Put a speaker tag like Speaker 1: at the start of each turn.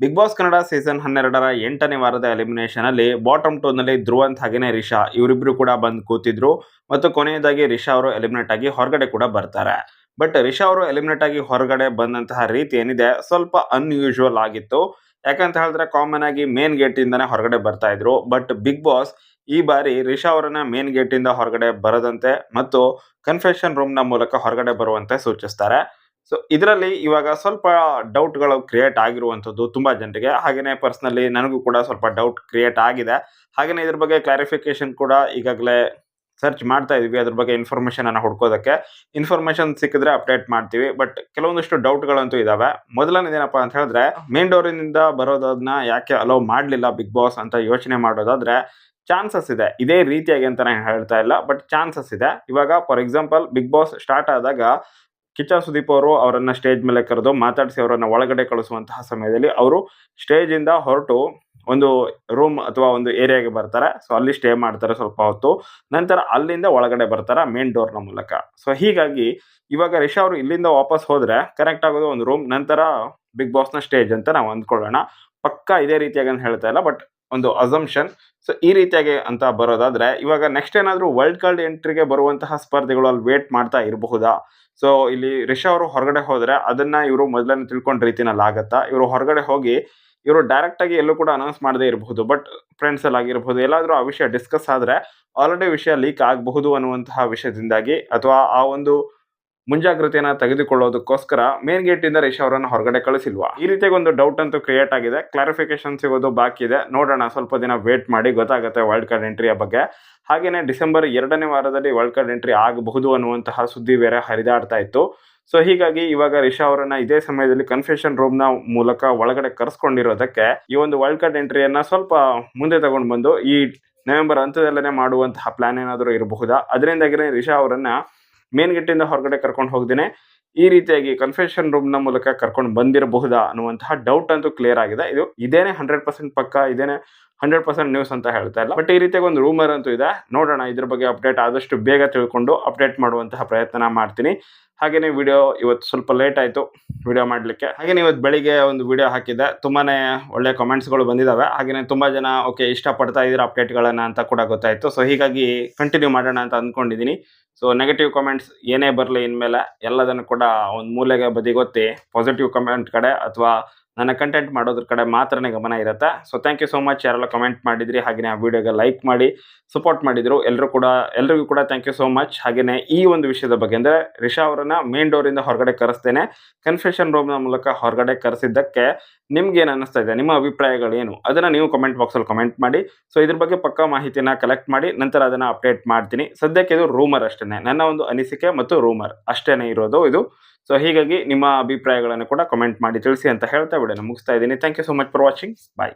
Speaker 1: Big boss Kannada season ಹನ್ನೆರಡರ ಎಂಟನೇ ವಾರದ ಎಲಿಮಿನೇಷನ್ ಅಲ್ಲಿ ಬಾಟಮ್ ಟೂ ನಲ್ಲಿ ಧ್ರುವಂತ್ ಹಾಗೇನೆ ರಿಷಾ ಇವರಿಬ್ರು ಕೂಡ ಬಂದು ಕೂತಿದ್ರು. ಮತ್ತು ಕೊನೆಯದಾಗಿ ರಿಷಾ ಅವರು ಎಲಿಮಿನೇಟ್ ಆಗಿ ಹೊರಗಡೆ ಕೂಡ ಬರ್ತಾರೆ. ಬಟ್ ರಿಷಾ ಅವರು ಎಲಿಮಿನೇಟ್ ಆಗಿ ಹೊರಗಡೆ ಬಂದಂತಹ ರೀತಿ ಏನಿದೆ? ಸ್ವಲ್ಪ ಅನ್ಯೂಶುವಲ್ ಆಗಿತ್ತು. ಯಾಕಂತ ಹೇಳಿದ್ರೆ ಕಾಮನ್ ಆಗಿ ಮೇನ್ ಗೇಟ್ ಇಂದಾನೆ ಹೊರಗಡೆ ಬರ್ತಾ ಇದ್ರು. ಬಟ್ ಬಿಗ್ ಬಾಸ್ ಈ ಬಾರಿ ರಿಷಾ ಅವರನ್ನ ಮೇನ್ ಗೇಟ್ ಇಂದ ಹೊರಗಡೆ ಬರದಂತೆ ಮತ್ತು ಕನ್ಫೆಷನ್ ರೂಮ್ನ ಮೂಲಕ ಹೊರಗಡೆ ಬರುವಂತೆ ಸೂಚಿಸ್ತಾರೆ. ಸೊ ಇದರಲ್ಲಿ ಇವಾಗ ಸ್ವಲ್ಪ ಡೌಟ್ಗಳು ಕ್ರಿಯೇಟ್ ಆಗಿರುವಂಥದ್ದು ತುಂಬ ಜನರಿಗೆ. ಹಾಗೆಯೇ ಪರ್ಸ್ನಲಿ ನನಗೂ ಕೂಡ ಸ್ವಲ್ಪ ಡೌಟ್ ಕ್ರಿಯೇಟ್ ಆಗಿದೆ. ಹಾಗೆಯೇ ಇದ್ರ ಬಗ್ಗೆ ಕ್ಲಾರಿಫಿಕೇಶನ್ ಕೂಡ ಈಗಾಗಲೇ ಸರ್ಚ್ ಮಾಡ್ತಾ ಇದ್ವಿ ಅದ್ರ ಬಗ್ಗೆ ಇನ್ಫಾರ್ಮೇಷನ್ ಅನ್ನು ಹುಡ್ಕೋದಕ್ಕೆ. ಇನ್ಫಾರ್ಮೇಷನ್ ಸಿಕ್ಕಿದ್ರೆ ಅಪ್ಡೇಟ್ ಮಾಡ್ತೀವಿ. ಬಟ್ ಕೆಲವೊಂದಿಷ್ಟು ಡೌಟ್ಗಳಂತೂ ಇದಾವೆ. ಮೊದಲನೇದೇನಪ್ಪ ಅಂತ ಹೇಳಿದ್ರೆ ಮೇನ್ ಡೋರಿನಿಂದ ಬರೋದನ್ನ ಯಾಕೆ ಅಲೋ ಮಾಡಲಿಲ್ಲ ಬಿಗ್ ಬಾಸ್ ಅಂತ ಯೋಚನೆ ಮಾಡೋದಾದ್ರೆ ಚಾನ್ಸಸ್ ಇದೆ. ಇದೇ ರೀತಿಯಾಗಿ ಅಂತ ನಾನು ಹೇಳ್ತಾ ಇಲ್ಲ ಬಟ್ ಚಾನ್ಸಸ್ ಇದೆ. ಇವಾಗ for example Bigg Boss start ಆದಾಗ ಕಿಚ್ಚ ಸುದೀಪ್ ಅವರು ಅವರನ್ನ ಸ್ಟೇಜ್ ಮೇಲೆ ಕರೆದು ಮಾತಾಡಿಸಿ ಅವರನ್ನ ಒಳಗಡೆ ಕಳಿಸುವಂತಹ ಸಮಯದಲ್ಲಿ ಅವರು ಸ್ಟೇಜ್ ಇಂದ ಹೊರಟು ಒಂದು ರೂಮ್ ಅಥವಾ ಒಂದು ಏರಿಯಾಗೆ ಬರ್ತಾರೆ. ಸೊ ಅಲ್ಲಿ ಸ್ಟೇ ಮಾಡ್ತಾರೆ ಸ್ವಲ್ಪ ಹೊತ್ತು. ನಂತರ ಅಲ್ಲಿಂದ ಒಳಗಡೆ ಬರ್ತಾರೆ ಮೇನ್ ಡೋರ್ನ ಮೂಲಕ. ಸೊ ಹೀಗಾಗಿ ಇವಾಗ ರಿಷಾ ಅವರು ಇಲ್ಲಿಂದ ವಾಪಸ್ ಹೋದ್ರೆ ಕನೆಕ್ಟ್ ಆಗೋದು ಒಂದು ರೂಮ್, ನಂತರ ಬಿಗ್ ಬಾಸ್ನ ಸ್ಟೇಜ್ ಅಂತ ನಾವು ಅಂದ್ಕೊಳ್ಳೋಣ. ಪಕ್ಕ ಇದೇ ರೀತಿಯಾಗಿ ಅಂತ ಹೇಳ್ತಾ ಇಲ್ಲ, ಬಟ್ ಒಂದು ಅಸಂಪ್ಷನ್. ಸೊ ಈ ರೀತಿಯಾಗಿ ಅಂತ ಬರೋದಾದ್ರೆ ಇವಾಗ ನೆಕ್ಸ್ಟ್ ಏನಾದರೂ ವರ್ಲ್ಡ್ ಕಾರ್ಡ್ ಎಂಟ್ರಿಗೆ ಬರುವಂತಹ ಸ್ಪರ್ಧೆಗಳು ಅಲ್ಲಿ ವೇಟ್ ಮಾಡ್ತಾ ಇರಬಹುದಾ? ಸೊ ಇಲ್ಲಿ ರಿಷಾ ಅವರು ಹೊರಗಡೆ ಹೋದ್ರೆ ಅದನ್ನ ಇವರು ಮೊದಲನೇ ತಿಳ್ಕೊಂಡ ರೀತಿನಲ್ಲಿ ಆಗತ್ತಾ? ಇವರು ಹೊರಗಡೆ ಹೋಗಿ ಇವರು ಡೈರೆಕ್ಟ್ ಆಗಿ ಎಲ್ಲೂ ಕೂಡ ಅನೌನ್ಸ್ ಮಾಡದೇ ಇರಬಹುದು ಬಟ್ ಫ್ರೆಂಡ್ಸ್ ಅಲ್ಲಿ ಆಗಿರಬಹುದು. ಎಲ್ಲಾದ್ರೂ ಆ ವಿಷಯ ಡಿಸ್ಕಸ್ ಆದ್ರೆ ಆಲ್ರೆಡಿ ವಿಷಯ ಲೀಕ್ ಆಗಬಹುದು ಅನ್ನುವಂತಹ ವಿಷಯದಿಂದಾಗಿ ಅಥವಾ ಆ ಒಂದು ಮುಂಜಾಗ್ರತೆಯನ್ನ ತೆಗೆದುಕೊಳ್ಳೋದಕ್ಕೋಸ್ಕರ ಮೇನ್ ಗೇಟ್ ಇಂದ ರಿಷ್ ಅವರನ್ನು ಹೊರಗಡೆ ಕಳಿಸಿಲ್ವಾ? ಈ ರೀತಿಯಾಗಿ ಒಂದು ಡೌಟ್ ಅಂತೂ ಕ್ರಿಯೇಟ್ ಆಗಿದೆ. ಕ್ಲಾರಿಫಿಕೇಶನ್ ಸಿಗೋದು ಬಾಕಿ ಇದೆ. ನೋಡೋಣ, ಸ್ವಲ್ಪ ದಿನ ವೇಟ್ ಮಾಡಿ. ಗೊತ್ತಾಗುತ್ತೆ ವರ್ಲ್ಡ್ ಕಾರ್ಡ್ ಎಂಟ್ರಿಯ ಬಗ್ಗೆ. ಹಾಗೆಯೇ ಡಿಸೆಂಬರ್ ಎರಡನೇ ವಾರದಲ್ಲಿ ವರ್ಲ್ಡ್ ಕಾರ್ಡ್ ಎಂಟ್ರಿ ಆಗಬಹುದು ಅನ್ನುವಂತಹ ಸುದ್ದಿ ಬೇರೆ ಹರಿದಾಡ್ತಾ ಇತ್ತು. ಸೊ ಹೀಗಾಗಿ ಇವಾಗ ರಿಷಾ ಅವರನ್ನ ಇದೇ ಸಮಯದಲ್ಲಿ ಕನ್ಫೆಷನ್ ರೂಮ್ನ ಮೂಲಕ ಒಳಗಡೆ ಕರೆಸ್ಕೊಂಡಿರೋದಕ್ಕೆ ಈ ಒಂದು ವರ್ಲ್ಡ್ ಕಾರ್ಡ್ ಎಂಟ್ರಿಯನ್ನ ಸ್ವಲ್ಪ ಮುಂದೆ ತಗೊಂಡು ಬಂದು ಈ ನವೆಂಬರ್ ಹಂತದಲ್ಲೇ ಮಾಡುವಂತಹ ಪ್ಲಾನ್ ಏನಾದರೂ ಇರಬಹುದಾ? ಅದರಿಂದಾಗಿನೇ ರಿಷಾ ಅವರನ್ನ ಮೇನ್ ಗೇಟ್ ಇಂದ ಹೊರಗಡೆ ಕರ್ಕೊಂಡು ಹೋಗ್ದೇನೆ. ಈ ರೀತಿಯಾಗಿ ಕನ್ಫೆಷನ್ ರೂಮ್ನ ಮೂಲಕ ಕರ್ಕೊಂಡು ಬಂದಿರಬಹುದಾ ಅನ್ನುವಂತಹ ಡೌಟ್ ಅಂತೂ ಕ್ಲಿಯರ್ ಆಗಿದೆ. ಇದು ಇದೇನೆ ಹಂಡ್ರೆಡ್ ಪರ್ಸೆಂಟ್ ಪಕ್ಕ? ಇದೇನೆ ಹಂಡ್ರೆಡ್ ಪರ್ಸೆಂಟ್ ನ್ಯೂಸ್ ಅಂತ ಹೇಳ್ತಾ ಇಲ್ಲ. ಬಟ್ ಈ ರೀತಿಯಾಗಿ ಒಂದು ರೂಮರ್ ಅಂತೂ ಇದೆ. ನೋಡೋಣ, ಇದ್ರ ಬಗ್ಗೆ ಅಪ್ಡೇಟ್ ಆದಷ್ಟು ಬೇಗ ತಿಳ್ಕೊಂಡು ಅಪ್ಡೇಟ್ ಮಾಡುವಂತಹ ಪ್ರಯತ್ನ ಮಾಡ್ತೀನಿ. ಹಾಗೆಯೇ ವಿಡಿಯೋ ಇವತ್ತು ಸ್ವಲ್ಪ ಲೇಟ್ ಆಯಿತು ವಿಡಿಯೋ ಮಾಡಲಿಕ್ಕೆ. ಹಾಗೇನೆ ಇವತ್ತು ಬೆಳಿಗ್ಗೆ ಒಂದು ವಿಡಿಯೋ ಹಾಕಿದ್ದೆ. ತುಂಬಾ ಒಳ್ಳೆ ಕಮೆಂಟ್ಸ್ಗಳು ಬಂದಿದ್ದಾವೆ ಹಾಗೆಯೇ ತುಂಬ ಜನ, ಓಕೆ, ಇಷ್ಟಪಡ್ತಾ ಇದ್ದೀರ ಅಪ್ಡೇಟ್ಗಳನ್ನು ಅಂತ ಕೂಡ ಗೊತ್ತಾಯಿತು. ಸೊ ಹೀಗಾಗಿ ಕಂಟಿನ್ಯೂ ಮಾಡೋಣ ಅಂತ ಅಂದ್ಕೊಂಡಿದ್ದೀನಿ ಸೊ ನೆಗೆಟಿವ್ ಕಮೆಂಟ್ಸ್ ಏನೇ ಬರಲಿ ಇನ್ಮೇಲೆ ಎಲ್ಲದನ್ನು ಕೂಡ ಒಂದು ಮೂಲೆಗೆ ಬದಿಗೊತ್ತಿ ಪಾಸಿಟಿವ್ ಕಮೆಂಟ್ ಕಡೆ ಅಥವಾ ನನ್ನ ಕಂಟೆಂಟ್ ಮಾಡೋದ್ರ ಕಡೆ ಮಾತ್ರನೇ ಗಮನ ಇರುತ್ತೆ? So thank you so much ಯಾರೆಲ್ಲ ಕಮೆಂಟ್ ಮಾಡಿದ್ರಿ ಹಾಗೆಯೇ ಆ ವಿಡಿಯೋಗೆ ಲೈಕ್ ಮಾಡಿ ಸಪೋರ್ಟ್ ಮಾಡಿದ್ರು ಎಲ್ಲರೂ ಕೂಡ, ಎಲ್ರಿಗೂ ಕೂಡ ಥ್ಯಾಂಕ್ ಯು ಸೋ ಮಚ್ ಹಾಗೆಯೇ ಈ ಒಂದು ವಿಷಯದ ಬಗ್ಗೆ ಅಂದರೆ ರಿಷಾ ಅವರನ್ನ ಮೇನ್ ಡೋರಿಂದ ಹೊರಗಡೆ ಕರೆಸ್ತೇನೆ. ಕನ್ಫೆಷನ್ ರೂಮ್ನ ಮೂಲಕ ಹೊರಗಡೆ ಕರೆಸಿದ್ದಕ್ಕೆ ನಿಮ್ಗೆ ಏನು ಅನ್ನಿಸ್ತಾ ಇದೆ? ನಿಮ್ಮ ಅಭಿಪ್ರಾಯಗಳು ಏನು? ಅದನ್ನು ನೀವು ಕಮೆಂಟ್ ಬಾಕ್ಸಲ್ಲಿ ಕಮೆಂಟ್ ಮಾಡಿ. ಸೊ ಇದ್ರ ಬಗ್ಗೆ ಪಕ್ಕಾ ಮಾಹಿತಿನ ಕಲೆಕ್ಟ್ ಮಾಡಿ, ನಂತರ ಅದನ್ನು ಅಪ್ಡೇಟ್ ಮಾಡ್ತೀನಿ. ಸದ್ಯಕ್ಕೆ ಇದು ರೂಮರ್ ಅಷ್ಟೇ ನನ್ನ ಒಂದು ಅನಿಸಿಕೆ ಮತ್ತು ರೂಮರ್ ಅಷ್ಟೇ ಇರೋದು ಇದು. ಸೊ ಹೀಗಾಗಿ ನಿಮ್ಮ ಅಭಿಪ್ರಾಯಗಳನ್ನು ಕೂಡ ಕಮೆಂಟ್ ಮಾಡಿ ತಿಳಿಸಿ ಅಂತ ಹೇಳ್ತಾ ಬಿಡೋಣ ಮುಗಿಸ್ತಾ ಇದ್ದೀನಿ. Thank you so much for watching bye